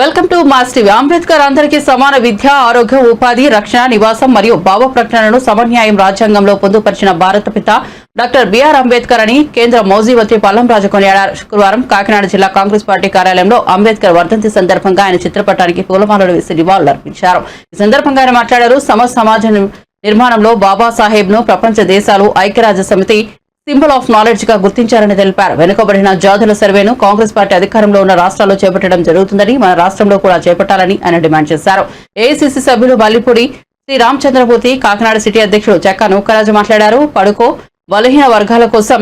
Welcome to mass TV. Ambedkar అందరికీ సమాన విద్య ఆరోగ్య ఉపాధి రక్షణ నివాసం మరియు భావ ప్రకటనను సమన్యాయం రాజ్యాంగంలో పొందుపరిచిన భారత పిత డాక్టర్ బిఆర్ అంబేద్కర్ అని కేంద్ర మౌజీ మంత్రి పల్లం రాజు కొనియాడారు. శుక్రవారం కాకినాడ జిల్లా కాంగ్రెస్ పార్టీ కార్యాలయంలో అంబేద్కర్ వర్ధంతి సందర్భంగా ఆయన చిత్రపటానికి పూలమాలలు వేసి నివాళులు అర్పించారు. ఈ సందర్భంగా ఆయన మాట్లాడారు. సమ సమాజ నిర్మాణంలో బాబాసాహెబ్ను ప్రపంచ దేశాలు ఐక్యరాజ్య సమితి సింబల్ ఆఫ్ నాలెడ్జ్గా గుర్తించారని తెలిపారు. వెనుకబడిన జాతుల సర్వేను కాంగ్రెస్ పార్టీ అధికారంలో ఉన్న రాష్ట్రాల్లో చేపట్టడం జరుగుతుందని మన రాష్ట్రంలో కూడా చేపట్టాలని ఆయన డిమాండ్ చేశారు. ఏఐసీసీ సభ్యులు మల్లిపూడి శ్రీ రామచంద్రమూర్తి కాకినాడ సిటీ అధ్యక్షుడు చెక్క నూకరాజు మాట్లాడారు. పడుకో బలహీన వర్గాల కోసం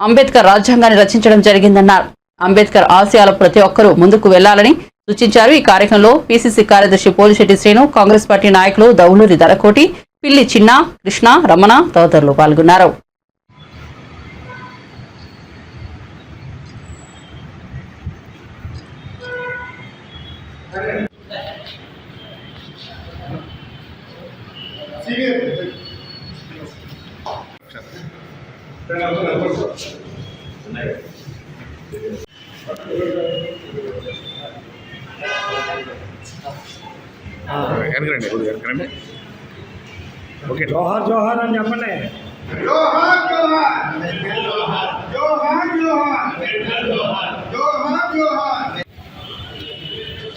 అంబేద్కర్ రాజ్యాంగాన్ని రచించడం జరిగిందన్నారు. అంబేద్కర్ ఆశయాల ప్రతి ఒక్కరూ ముందుకు వెళ్ళాలని సూచించారు. ఈ కార్యక్రమంలో పిసిసి కార్యదర్శి పోలిశెట్టి శ్రీను కాంగ్రెస్ పార్టీ నాయకులు దౌలూరి దరకోటి పిల్లి చిన్న కృష్ణ రమణ తదితరులు పాల్గొన్నారు. వెనకరండి కొద్దిగా వెనకరండి. ఓకే. జోహార్ జోహార్ అని చెప్పండి. జోహార్ జోహార్. జోహార్ జోహార్. జోహార్ జోహార్.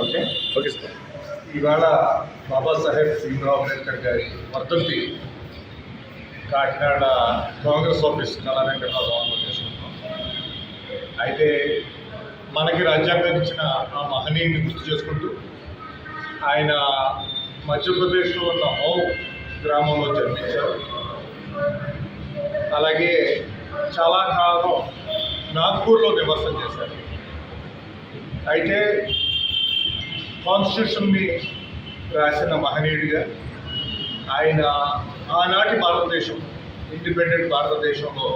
Okay okay sir. ఇవాళ బాబాసాహెబ్ భీమరావు అంబేద్కర్ గారి వర్ధంతి కాకినాడ కాంగ్రెస్ ఆఫీస్ కళా వెంకటరావు భవన్లో చేసుకుంటున్నాం. అయితే మనకి రాజ్యాంగం ఇచ్చిన ఆ మహనీయుని గుర్తు చేసుకుంటూ ఆయన మధ్యప్రదేశ్లో ఉన్న మౌ గ్రామంలో జన్మించారు. అలాగే చాలా కాలం నాగ్పూర్లో నివాసం చేశారు. అయితే కాన్స్టిట్యూషన్ని రాసిన మహనీయుడిగా ఆయన ఆనాటి భారతదేశం ఇండిపెండెంట్ భారతదేశంలో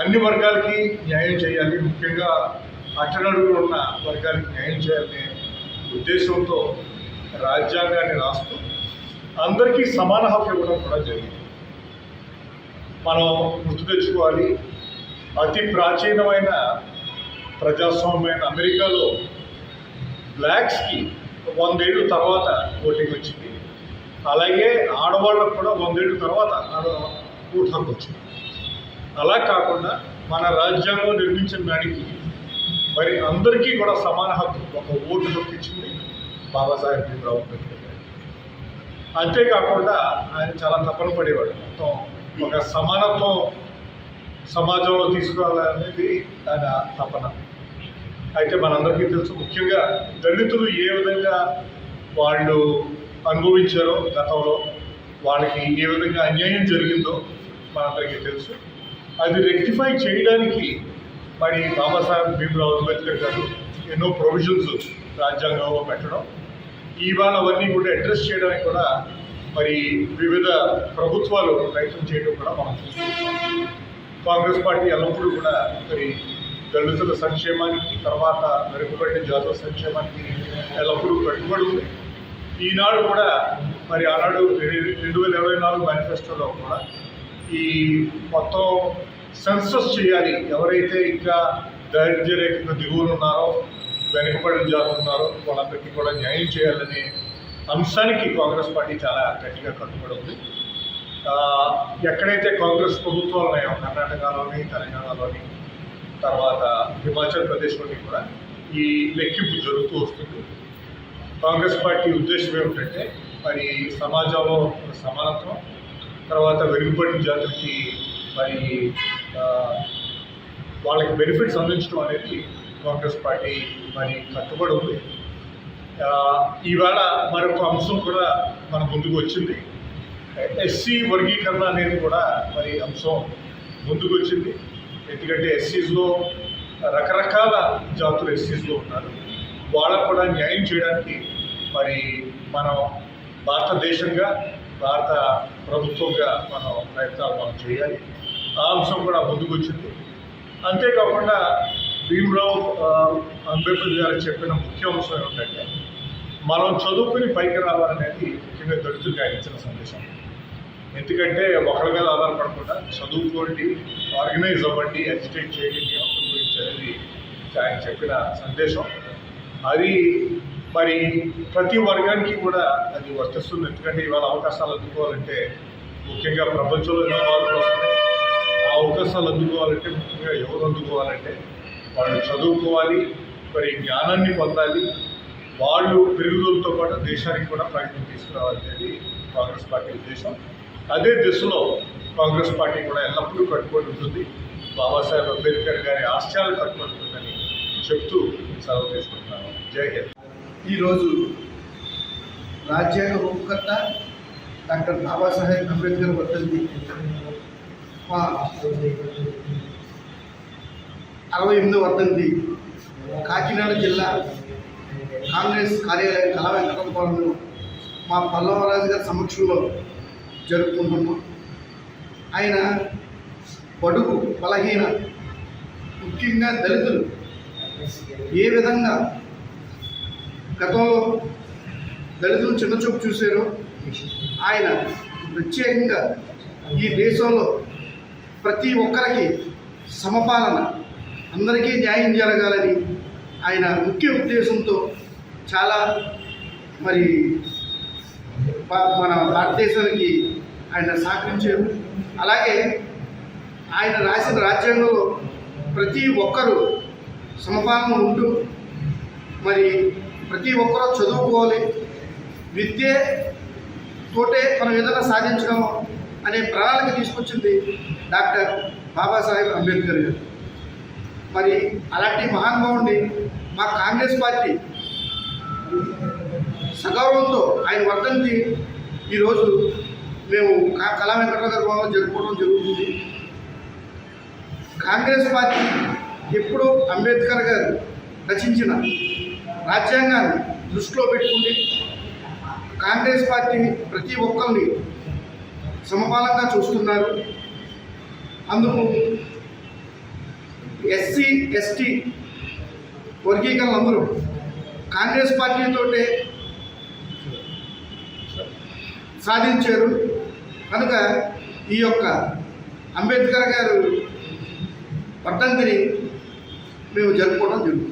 అన్ని వర్గాలకి న్యాయం చేయాలి ముఖ్యంగా అట్టడుగులు ఉన్న వర్గాలకి న్యాయం చేయాలనే ఉద్దేశంతో రాజ్యాంగాన్ని రాస్తూ అందరికీ సమాన హక్కు ఇవ్వడం కూడా జరిగింది. మనం గుర్తు తెచ్చుకోవాలి అతి ప్రాచీనమైన ప్రజాస్వామ్యమైన అమెరికాలో బ్లాక్స్కి వందేళ్ళు తర్వాత ఓటింగ్ వచ్చింది. అలాగే ఆడవాళ్ళకు కూడా వందేళ్ళు తర్వాత ఆడ ఓటు హక్కు వచ్చింది. అలా కాకుండా మన రాజ్యాంగం నిర్మించిన నాడికి మరి అందరికీ కూడా సమాన హక్కు ఒక ఓటు హక్కు ఇచ్చింది బాబాసాహెబ్ భీమరావు అంబేద్కర్ గారు. అంతేకాకుండా ఆయన చాలా తపన పడేవాడు. మొత్తం ఒక సమానత్వం సమాజంలో తీసుకురావాలనేది ఆయన తపన. అయితే మనందరికీ తెలుసు ముఖ్యంగా దళితులు ఏ విధంగా వాళ్ళు అనుభవించారో గతంలో వాళ్ళకి ఏ విధంగా అన్యాయం జరిగిందో మనందరికీ తెలుసు. అది రెక్టిఫై చేయడానికి మరి బాబాసాహెబ్ భీమరావు అంబేద్కర్ గారు ఎన్నో ప్రొవిజన్స్ రాజ్యాంగంలో పెట్టడం. ఇవాళ అవన్నీ కూడా అడ్రస్ చేయడానికి కూడా మరి వివిధ ప్రభుత్వాలు ప్రయత్నం చేయడం కూడా మనం చూస్తున్నాం. కాంగ్రెస్ పార్టీ ఎల్లప్పుడూ కూడా మరి దళితుల సంక్షేమానికి తర్వాత వెనుకబడిన జాతుల సంక్షేమానికి ఎల్లప్పుడూ కట్టుబడి ఉంది. ఈనాడు కూడా మరి ఆనాడు రెండు వేల ఇరవై నాలుగు మేనిఫెస్టోలో కూడా ఈ మొత్తం సెన్సస్ చేయాలి. ఎవరైతే ఇంకా దారిద్ర్య రేఖకు దిగువన ఉన్నారో వెనుకబడిన జాతులు ఉన్నారో వాళ్ళందరికీ కూడా న్యాయం చేయాలనే అంశానికి కాంగ్రెస్ పార్టీ చాలా గట్టిగా కట్టుబడి ఉంది. ఎక్కడైతే కాంగ్రెస్ ప్రభుత్వాలు ఉన్నాయో కర్ణాటకలోని తెలంగాణలోని తర్వాత హిమాచల్ ప్రదేశ్లోని కూడా ఈ లెక్కింపు జరుగుతూ వస్తుంది. కాంగ్రెస్ పార్టీ ఉద్దేశం ఏమిటంటే మరి సమాజంలో సమానత్వం తర్వాత వెనుకబడిన జాతులకి మరి వాళ్ళకి బెనిఫిట్స్ అందించడం అనేది కాంగ్రెస్ పార్టీ మరి కట్టుబడి ఉంది. ఈవేళ మరొక అంశం కూడా మన ముందుకు వచ్చింది. ఎస్సీ వర్గీకరణ అనేది కూడా మరి అంశం ముందుకు వచ్చింది ఎందుకంటే ఎస్సీస్లో రకరకాల జాతులు ఎస్సీస్లో ఉన్నారు. వాళ్ళకు కూడా న్యాయం చేయడానికి మరి మనం భారతదేశంగా భారత ప్రభుత్వంగా మనం ప్రయత్నాలు మనం చేయాలి. ఆ అంశం కూడా ముందుకు వచ్చింది అంతేకాకుండా భీమరావు అంబేద్కర్ గారు చెప్పిన ముఖ్య అంశం ఏమిటంటే మనం చదువుకుని పైకి రావాలనేది ముఖ్యంగా దళితులకు ఆయన ఇచ్చిన సందేశం. ఎందుకంటే ఒకరి మీద ఆధారపడకుండా చదువుకోండి ఆర్గనైజ్ అవ్వండి అజిటేట్ చేయండి మీ హక్కుల గురించి అనేది ఆయన చెప్పిన సందేశం. అది మరి ప్రతి వర్గానికి కూడా అది వర్తిస్తుంది. ఎందుకంటే ఇవాళ అవకాశాలు అందుకోవాలంటే ముఖ్యంగా ప్రపంచంలో ఎన్నో ఆ అవకాశాలు అందుకోవాలంటే ముఖ్యంగా ఎవరు అందుకోవాలంటే వాళ్ళు చదువుకోవాలి మరి జ్ఞానాన్ని పొందాలి వాళ్ళు పెరుగుదలతో పాటు దేశానికి కూడా ప్రయత్నం తీసుకురావాలి అనేది కాంగ్రెస్ పార్టీ ఉద్దేశం. అదే దిశలో కాంగ్రెస్ పార్టీ కూడా ఎల్లప్పుడూ కట్టుబడి ఉంటుంది. బాబాసాహెబ్ అంబేద్కర్ గారి ఆశయాలు కట్టుబడి ఉంటుందని చెప్తూ సెలవు తీసుకుంటున్నాను. జై హింద్. ఈరోజు రాజ్యాంగ రూపకర్త డాక్టర్ బాబాసాహెబ్ అంబేద్కర్ వర్ధంతి మా అరవై ఎనిమిది వర్తంది కాకినాడ జిల్లా కాంగ్రెస్ కార్యాలయం కళా వెంకటపురంలో మా పల్లవరాజు గారి సమక్షంలో జరుపుకుంటున్నాం. ఆయన బడుగు బలహీన ముఖ్యంగా దళితులు. ఏ విధంగా గతంలో దళితులు చిన్నచూపు చూశారో ఆయన ప్రత్యేకంగా ఈ దేశంలో ప్రతి ఒక్కరికి సమపాలన అందరికీ న్యాయం జరగాలని ఆయన ముఖ్య ఉద్దేశంతో చాలా మరి మన భారతదేశానికి ఆయన సహకరించారు. అలాగే ఆయన రాసిన రాజ్యాంగంలో ప్రతి ఒక్కరూ సమపాలన ఉంటూ మరి ప్రతి ఒక్కరూ చదువుకోవాలి. విద్య తోటే మనం ఏదైనా సాధించడము అనే ప్రణాళిక తీసుకొచ్చింది డాక్టర్ బాబాసాహెబ్ అంబేద్కర్ గారు. మరి అలాంటి మహానుభావుడిని మా కాంగ్రెస్ పార్టీ సగౌరవంతో ఆయన వర్ధంతి ఈరోజు మేము కళా వెంకటరావు గారి జరుపుకోవడం జరుగుతుంది. కాంగ్రెస్ పార్టీ ఎప్పుడు అంబేద్కర్ గారు రచించిన రాజ్యాంగాన్ని దృష్టిలో పెట్టుకుంది. కాంగ్రెస్ పార్టీ ప్రతి ఒక్కరిని సమపాలంగా చూస్తున్నారు. అందుకు ఎస్సీ ఎస్టీ వర్గీకరణ అందరూ కాంగ్రెస్ పార్టీతోటే సాధించారు. కనుక ఈ యొక్క అంబేద్కర్ గారు వర్ధంతిని మేము జరుపుకోవడం జరుగుతుంది.